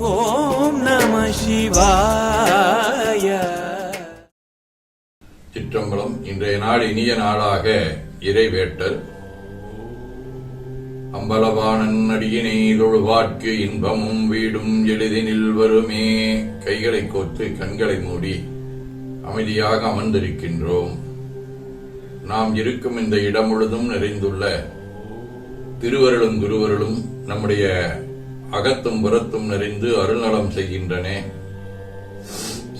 ஓம் நம சிவாய. சிற்றம்பலம் இன்றைய நாள் இனிய நாளாக இறைவேட்டல் அம்பலவாணன் அடியினை தொழுவார்க்கு இன்பமும் வீடும் எளிதினில் வருமே கைகளை கோத்து கண்களை மூடி அமைதியாக அமர்ந்திருக்கின்றோம். நாம் இருக்கும் இந்த இடம் முழுதும் நிறைந்துள்ள திருவருளும் குருவருளும் நம்முடைய அகத்தும் புறத்தும் நிறைந்து அருள்நலம் செய்கின்றன.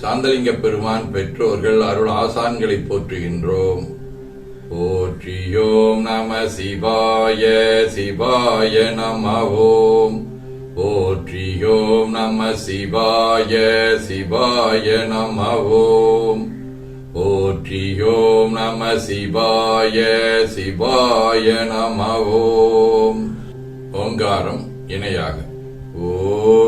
சாந்தலிங்க பெருமான் பெற்றோர்கள் அருள் ஆசான்களை போற்றுகின்றோம். போற்றியோம் நம சிவாய சிவாய நம ஓம் போற்றியோம் நம சிவாய சிவாய நம ஓம் போற்றியோம் நம சிவாய சிவாய நம ஓம் ஓங்காரம் இணையாக. Oh.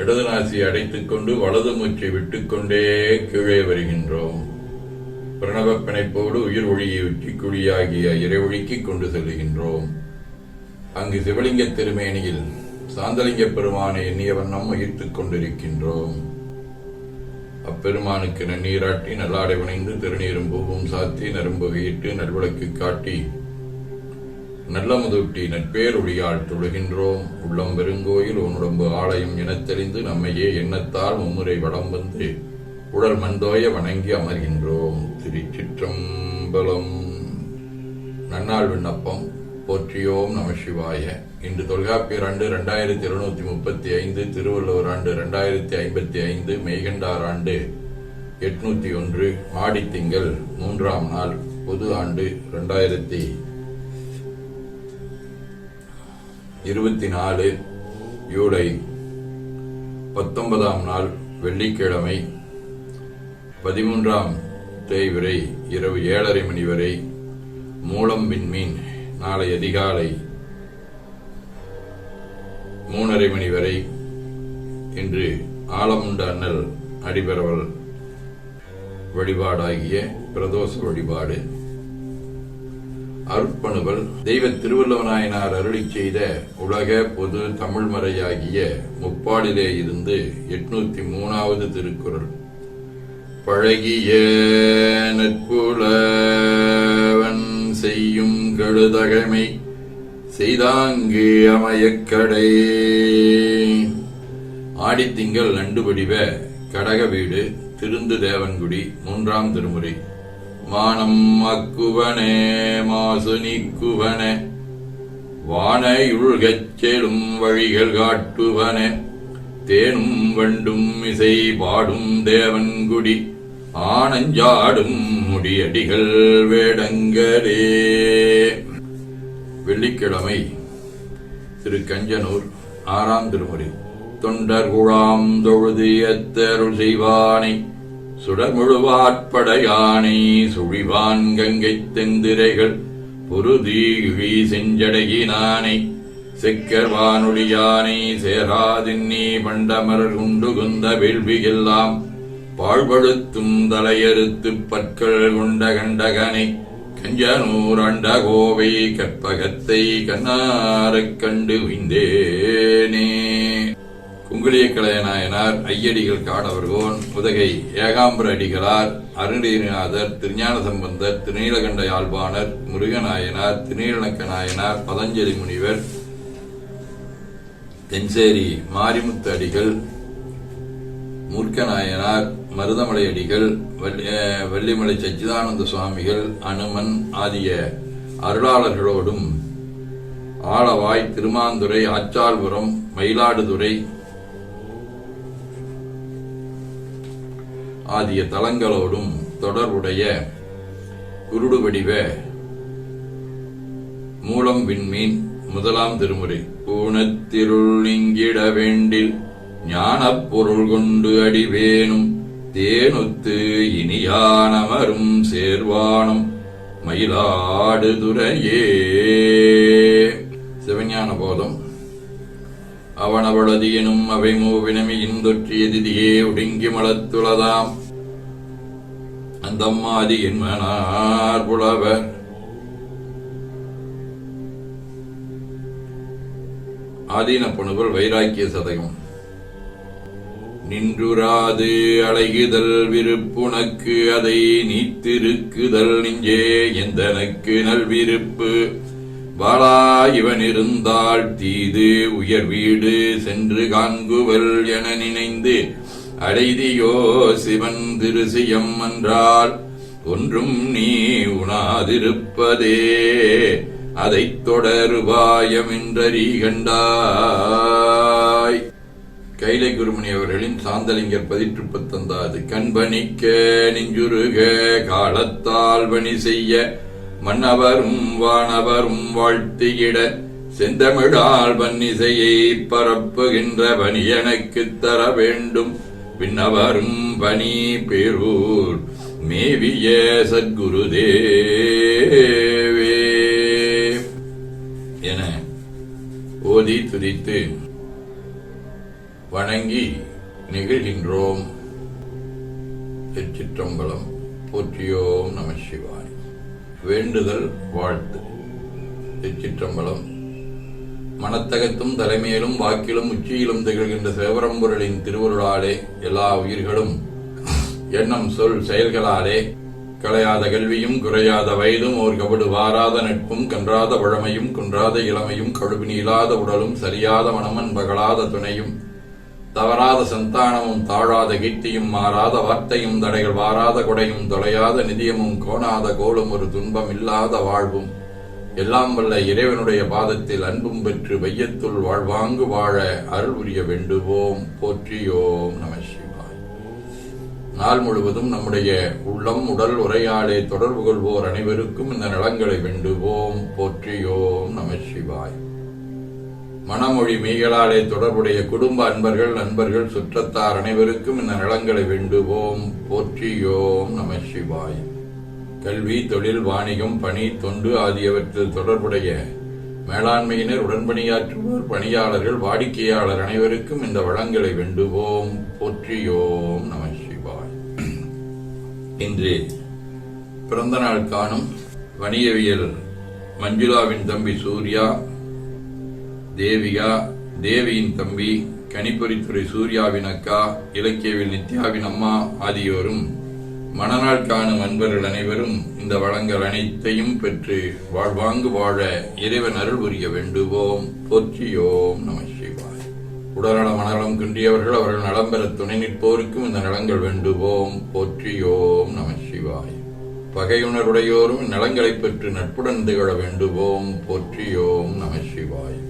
இடது நாசியை அடைத்துக் கொண்டு வலது மூச்சை விட்டுக்கொண்டே கீழே வருகின்றோம். பிரணவ பிணைப்போடு உயிர் ஒளியை வெற்றி குழியாகிய ஒழுக்கி கொண்டு செல்லுகின்றோம் அங்கு சிவலிங்க திருமேனியில் சாந்தலிங்க பெருமானை எண்ணிய வண்ணம் உயிர்த்துக் கொண்டிருக்கின்றோம். அப்பெருமானுக்கு நன்னீராட்டி நல்லாடை வணைந்து திருநீரும் பூவும் சாத்தி நரும்பு கையிட்டு நல்விளக்கு காட்டி நல்ல முதூட்டி ஒளியால் தொழுகின்றோம். உள்ளம் பெருங்கோயில் உன்னுடம்பு ஆலயம் எனத் தெரிந்து நம்மையே எண்ணத்தால் மும்முறை வடம் வந்து உடல் மந்தோய வணங்கி அமர்கின்றோம். திருச்சிற்றம்பலம். நன்னாள் விண்ணப்பம். போற்றியோம் நம சிவாய. இன்று தொல்காப்பியர் ஆண்டு இரண்டாயிரத்தி இருநூத்தி முப்பத்தி ஐந்து திருவள்ளுவர் ஆண்டு இரண்டாயிரத்தி ஐம்பத்தி ஐந்து மெய்கண்டார் ஆண்டு எட்நூத்தி ஒன்று மாடித்திங்கள் மூன்றாம் நாள் பொது ஆண்டு இரண்டாயிரத்தி இருபத்தி நாலு ஜூலை பத்தொன்பதாம் நாள் வெள்ளிக்கிழமை பதிமூன்றாம் தேய்வரை இரவு ஏழரை மணி வரை மூலம் விண்மீன் நாளை அதிகாலை மூணரை மணி வரை இன்று ஆலமுண்ட அண்ணல் அடிபரவல் வழிபாடாகிய பிரதோஷ வழிபாடு அருட்பணுவல் தெய்வ திருவள்ளுவநாயனார் அருளி செய்த உலக பொது தமிழ் மறையாகிய முப்பாடிலே இருந்து எட்நூத்தி மூணாவது திருக்குறள். பழகிய நட்புலவன் செய்யும் கழுதகமை செய்தாங்கு அமையக்கடை ஆடித்திங்கள் நண்டு கடக வீடு திருந்து தேவன்குடி மூன்றாம் திருமுறை. மானம் அக்குவனே மாசு நீக்குவன. வானையுழ்கச் செலும் வழிகள் காட்டுவன. தேனும் வண்டும் இசை பாடும் தேவன்குடி ஆனஞ்சாடும் முடியடிகள் வேடங்கரே வெள்ளிக்கிழமை திரு கஞ்சனூர் ஆறாம் திருமுறை. தொண்டர் குழாம் தொழுது எத்தருள் செய்வானை. சுடமுழுவாட்படையானை சுழிவான் கங்கை தெந்திரைகள் பொருதி இழி செஞ்சடையினானை. செக்கர் வானொலியானை சேராதின்னி பண்டமர் உண்டு குந்த வேள்வியெல்லாம் பாழ்படுத்தும் தலையறுத்து பற்கள் கொண்ட கண்டகனை. கஞ்சனூர் அண்ட கோவை கற்பகத்தை கண்ணாரக் கண்டு உய்ந்தேனே. குங்குளிய கலையநாயனார் ஐயடிகள் காடவர்கோன் உதகை ஏகாம்பர அடிகளார் அருணீரிநாதர் திருஞான சம்பந்தர் திருநீலகண்ட யாழ்ப்பாணர் முருகநாயனார் திருநீலக்க நாயனார் பதஞ்சலி முனிவர் தென்சேரி மாரிமுத்து அடிகள் மூர்க்கநாயனார் மருதமலையடிகள் வள்ளி- அஹ், வள்ளிமலை சச்சிதானந்த சுவாமிகள் அனுமன் ஆகிய அருளாளர்களோடும் ஆளவாய் திருமாந்துறை ஆச்சால்புரம் மயிலாடுதுறை ஆகிய தலங்களோடும் தொடர்புடைய குருடு வடிவ மூலம் விண்மீன் முதலாம் திருமுறை. ஊனத்திருள் நீங்கிட வேண்டில் ஞானப் பொருள் கொண்டு அடிவேனும். தேனொத்து இனியானமரும் சேர்வானம். மயிலாடுதுறையே. சிவஞான போதம். அவனவளது எனும் அவை மூவினமையின் தொற்றிய திதியே ஒடுங்கி மலத்துளதாம் அந்தம்மாதி என்மனார் புலவர். ஆதீன புணுவல் வைராக்கிய சதகம் நின்றுராது அழகுதல் விருப்புனக்கு அதை நீத்திருக்குதல் நெஞ்சே எந்தனக்கு நல்விருப்பு. வாளா இவன் இருந்தால் தீது உயர் வீடு சென்று காண்குவல் என நினைந்து அடைதியோ சிவன் திருசியம் என்றால் ஒன்றும் நீ உணாதிருப்பதே அதைத் தொடருவாயமென்றறி கண்டாய் கைலை குருமணி அவர்களின் சாந்தலிங்கர் பதிற்று பத்தொந்தாது கண்பணிக்க நெஞ்சுருக காலத்தால் பணி செய்ய மன்னவரும் வானவரும் வாழ்த்தியிட செந்தமிழால் பன்னிசையை பரப்புகின்ற பணி தர வேண்டும். பின்னவரும் பணி பெரூர் மேவிய சத்குருதேவே. என ஓதி துதித்து வணங்கி நிகழ்கின்றோம். திருச்சிற்றம்பலம் போற்றியோம் நம சிவாய். வேண்டுதல் வாழ்த்து. திருச்சிற்றம்பலம் மனத்தகத்தும் தலைமையிலும் வாக்கிலும் உச்சியிலும் திகழ்கின்ற சிவபரம்பொருளின் திருவருளாலே எல்லா உயிர்களும் எண்ணம் சொல் செயல்களாலே களையாத கல்வியும் குறையாத வயதும் ஓர் கபடு வாராத நட்பும் கன்றாத பழமையும் குன்றாத இளமையும் கழுவினி இல்லாத உடலும் சரியாத மனமன் பகலாத துணையும் தவறாத சந்தானமும் தாழாத கீர்த்தியும் மாறாத வார்த்தையும் தடைகள் வாராத கொடையும் தொலையாத நிதியமும் கோணாத கோலும் ஒரு துன்பம் இல்லாத வாழ்வும். எல்லாம் வல்ல இறைவனுடைய பாதத்தில் அன்பும் பெற்று வையத்துள் வாழ்வாங்கு வாழ அருள் புரிய வேண்டுவோம். போற்றியோம் நம சிவாய். நாள் முழுவதும் நம்முடைய உள்ளம் உடல் உரையாடே தொடர்பு கொள்வோர் அனைவருக்கும் இந்த நலங்களை வேண்டுவோம். போற்றியோம் நம சிவாய். மனமொழி மெய்களாலே தொடர்புடைய குடும்ப அன்பர்கள் நண்பர்கள் சுற்றத்தார் அனைவருக்கும் இந்த நலங்களை வேண்டுவோம். போற்றியோம் நம சிவாய். கல்வி தொழில் வாணிகம் பணி தொண்டு ஆகியவற்றில் தொடர்புடைய மேலாண்மையினர் உடன்பணியாற்றுவோர் பணியாளர்கள் வாடிக்கையாளர் அனைவருக்கும் இந்த வளங்களை வேண்டுவோம். போற்றியோம் நம சிவாய். இன்று பிறந்த நாள் காணும் வணிகவியல் மஞ்சுளாவின் தம்பி சூர்யா தேவிகா தேவியின் தம்பி கணிப்பொறித்துறை சூர்யாவின் அக்கா இலக்கியவில் நித்யாவின் அம்மா ஆகியோரும் மணநாள் காணும் அன்பர்கள் அனைவரும் இந்த வளங்கள் அனைத்தையும் பெற்று வாழ்வாங்கு வாழ இறைவன் அருள் புரிய வேண்டுவோம். போற்றியோம் நம சிவாய். உடல்நல மனநலம் குன்றியவர்கள் அவர்கள் நலம் பெற துணை நிற்போருக்கும் இந்த நலங்கள் வேண்டுவோம். போற்றியோம் நம சிவாய். பகையுணருடையோரும் நலங்களைப் பெற்று நட்புடன் திகழ வேண்டுவோம் போற்றியோம் நம சிவாய்.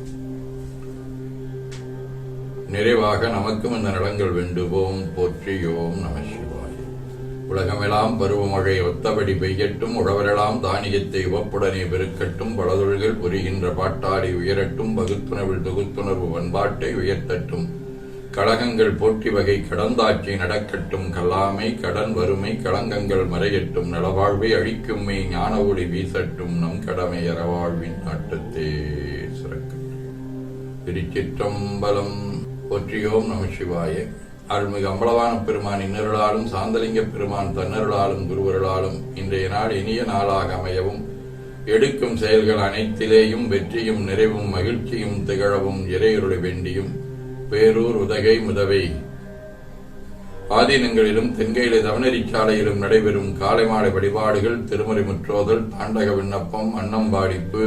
நிறைவாக நமக்கும் இந்த நலங்கள் வேண்டுவோம் போற்றியோம் நம சிவாய். உலகமெல்லாம் பருவமழை ஒத்தபடி பெய்யட்டும் உழவரெல்லாம் தானியத்தை உவப்புடனே பெருக்கட்டும் பலதொழில்கள் புரிகின்ற பாட்டாடி உயரட்டும் பகுத்துணர்வில் தொகுத்துணர்வு பண்பாட்டை உயர்த்தட்டும். கழகங்கள் போற்றி வகை கடந்தாட்சி நடக்கட்டும். கல்லாமை கடன் வறுமை களங்கங்கள் மறையட்டும். நலவாழ்வை அழிக்கும்மை ஞான ஒளி வீசட்டும். நம் கடமை அறவாழ்வின் நாட்டத்தே சிறக்கட்டும் திருச்சிற்றம்பலம் போற்றியோம் நம சிவாய. அருள்மிகு அம்பலவான பெருமான் இன்னருளாலும் சாந்தலிங்க பெருமான் தன்னருளாலும் குருவருளாலும் இன்றைய நாள் இனிய நாளாக அமையவும். எடுக்கும் செயல்கள் அனைத்திலேயும் வெற்றியும் நிறைவும் மகிழ்ச்சியும் திகழவும் இறையருளை வேண்டியும். பேரூர் உதகை முதவை. ஆதீனங்களிலும் தென்கையில தவணரிச்சாலையிலும் நடைபெறும் காலை மாலை வழிபாடுகள் திருமறை முற்றோதல் தாண்டக விண்ணப்பம் அன்னம்பாடிப்பு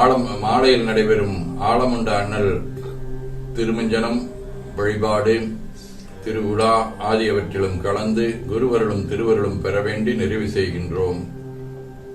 ஆலம் மாலையில் நடைபெறும் ஆலமுண்ட அண்ணல் திருமஞ்சனம் வழிபாடு திருவிழா ஆகியவற்றிலும் கலந்து குருவருளும் திருவருளும் பெற வேண்டி நிறைவு செய்கின்றோம்.